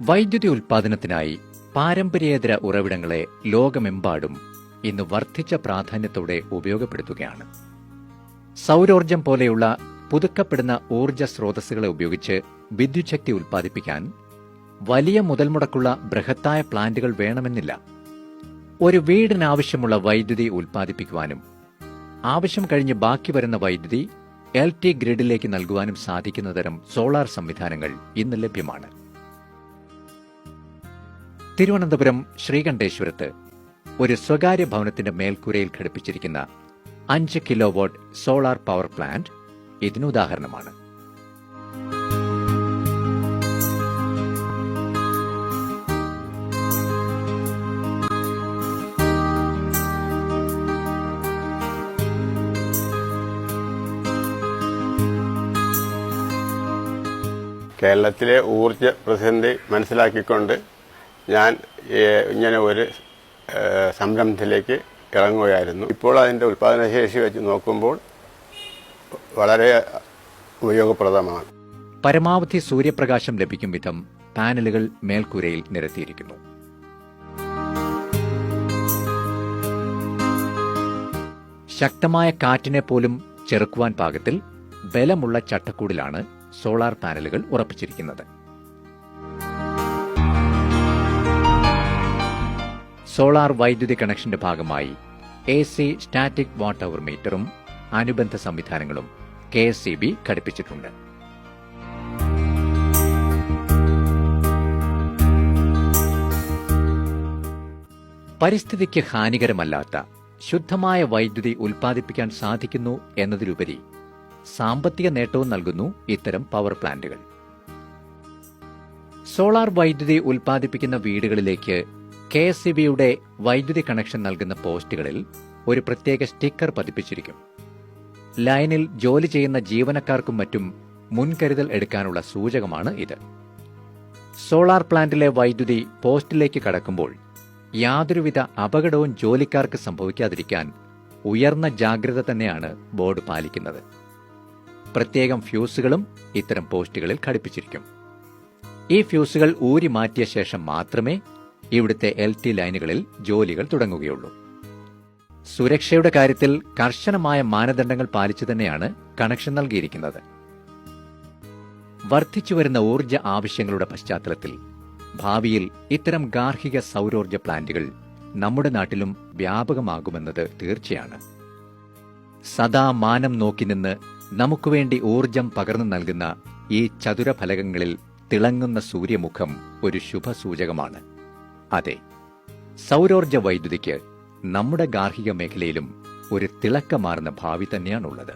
വൈദ്യുതി ഉൽപാദനത്തിനായി പാരമ്പര്യേതര ഉറവിടങ്ങളെ ലോകമെമ്പാടും ഇന്ന് വർദ്ധിച്ച പ്രാധാന്യത്തോടെ ഉപയോഗപ്പെടുത്തുകയാണ്. സൗരോർജം പോലെയുള്ള പുതുക്കപ്പെടുന്ന ഊർജ സ്രോതസ്സുകളെ ഉപയോഗിച്ച് വിദ്യുച്ഛക്തി ഉൽപ്പാദിപ്പിക്കാൻ വലിയ മുതൽമുടക്കുള്ള ബൃഹത്തായ പ്ലാന്റുകൾ വേണമെന്നില്ല. ഒരു വീടിനാവശ്യമുള്ള വൈദ്യുതി ഉൽപ്പാദിപ്പിക്കുവാനും ആവശ്യം കഴിഞ്ഞ് ബാക്കി വരുന്ന വൈദ്യുതി എൽ ടി ഗ്രിഡിലേക്ക് നൽകുവാനും സാധിക്കുന്ന തരം സോളാർ സംവിധാനങ്ങൾ ഇന്ന് ലഭ്യമാണ്. തിരുവനന്തപുരം ശ്രീകണ്ഠേശ്വരത്ത് ഒരു സ്വകാര്യ ഭവനത്തിന്റെ മേൽക്കൂരയിൽ ഘടിപ്പിച്ചിരിക്കുന്ന അഞ്ച് kilowatt solar power plant ഇതിനുദാഹരണമാണ് കേരളത്തിലെ ഊർജ പ്രതിസന്ധി മനസ്സിലാക്കിക്കൊണ്ട് ഞാൻ ഇങ്ങനെ ഒരു സംരംഭത്തിലേക്ക് ഇറങ്ങുകയായിരുന്നു. ഇപ്പോൾ അതിന്റെ ഉൽപ്പാദനശേഷി വെച്ച് നോക്കുമ്പോൾ വളരെ ഉപയോഗപ്രദമാണ്. പരമാവധി സൂര്യപ്രകാശം ലഭിക്കും വിധം പാനലുകൾ മേൽക്കൂരയിൽ നിരത്തിയിരിക്കുന്നു. ശക്തമായ കാറ്റിനെ പോലും ചെറുക്കുവാൻ പാകത്തിൽ ബലമുള്ള ചട്ടക്കൂടിലാണ് സോളാർ പാനലുകൾ ഉറപ്പിച്ചിരിക്കുന്നത്. സോളാർ വൈദ്യുതി കണക്ഷന്റെ ഭാഗമായി എ സി സ്റ്റാറ്റിക് വാട്ടർ മീറ്ററും അനുബന്ധ സംവിധാനങ്ങളും കെ എസ് സി ബി ഘടിപ്പിച്ചിട്ടുണ്ട്. പരിസ്ഥിതിക്ക് ഹാനികരമല്ലാത്ത ശുദ്ധമായ വൈദ്യുതി ഉൽപ്പാദിപ്പിക്കാൻ സാധിക്കുന്നു എന്നതിലുപരി സാമ്പത്തിക നേട്ടവും നൽകുന്നു ഇത്തരം പവർ പ്ലാന്റുകൾ. സോളാർ വൈദ്യുതി ഉൽപ്പാദിപ്പിക്കുന്ന വീടുകളിലേക്ക് കെ എസ് ബിയുടെ വൈദ്യുതി കണക്ഷൻ നൽകുന്ന പോസ്റ്റുകളിൽ ഒരു പ്രത്യേക സ്റ്റിക്കർ പതിപ്പിച്ചിരിക്കും. ലൈനിൽ ജോലി ചെയ്യുന്ന ജീവനക്കാർക്കും മറ്റും മുൻകരുതൽ എടുക്കാനുള്ള സൂചകമാണ് ഇത്. സോളാർ പ്ലാന്റിലെ വൈദ്യുതി പോസ്റ്റിലേക്ക് കടക്കുമ്പോൾ യാതൊരുവിധ അപകടവും ജോലിക്കാർക്ക് സംഭവിക്കാതിരിക്കാൻ ഉയർന്ന ജാഗ്രത തന്നെയാണ് ബോർഡ് പാലിക്കുന്നത്. പ്രത്യേകം ഫ്യൂസുകളും ഇത്തരം പോസ്റ്റുകളിൽ ഘടിപ്പിച്ചിരിക്കും. ഈ ഫ്യൂസുകൾ ഊരി മാറ്റിയ ശേഷം മാത്രമേ ഇവിടുത്തെ എൽ ടി ലൈനുകളിൽ ജോലികൾ തുടങ്ങുകയുള്ളൂ. സുരക്ഷയുടെ കാര്യത്തിൽ കർശനമായ മാനദണ്ഡങ്ങൾ പാലിച്ചു തന്നെയാണ് കണക്ഷൻ നൽകിയിരിക്കുന്നത്. വർദ്ധിച്ചുവരുന്ന ഊർജ ആവശ്യങ്ങളുടെ പശ്ചാത്തലത്തിൽ ഭാവിയിൽ ഇത്തരം ഗാർഹിക സൗരോർജ പ്ലാന്റുകൾ നമ്മുടെ നാട്ടിലും വ്യാപകമാകുമെന്നത് തീർച്ചയാണ്. സദാ മാനം നോക്കി നിന്ന് നമുക്ക് വേണ്ടി ഊർജം പകർന്നു നൽകുന്ന ഈ ചതുരഫലകങ്ങളിൽ തിളങ്ങുന്ന സൂര്യമുഖം ഒരു ശുഭസൂചകമാണ്. അതെ സൗരോർജ വൈദ്യുതിക്ക് നമ്മുടെ ഗാർഹിക മേഖലയിലും ഒരു തിളക്കമാർന്ന ഭാവി തന്നെയാണുള്ളത്.